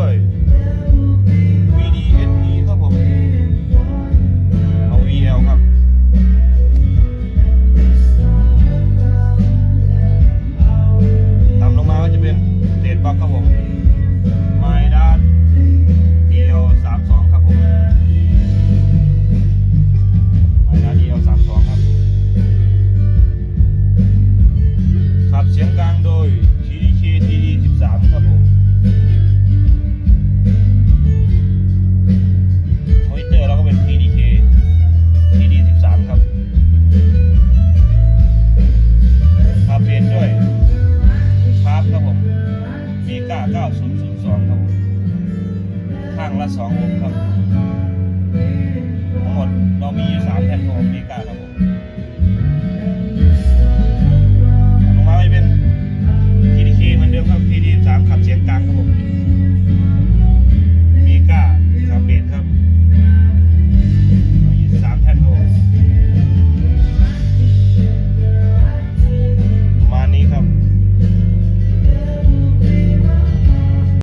ด้วย VDSE ครับผม เอา EL ครับต่ำลงมาก็จะเป็นเดดบ็อกครับผม m y d a t EL 32 ครับผม m y d a t EL 32 ครับ ขับเสียงกลางโดย TDK TD 13 ครับผม 9002 ครับข้างละ2องค์ครับ ทั้งหมดเรามี 3 แผ่นของอเมริกาครับผม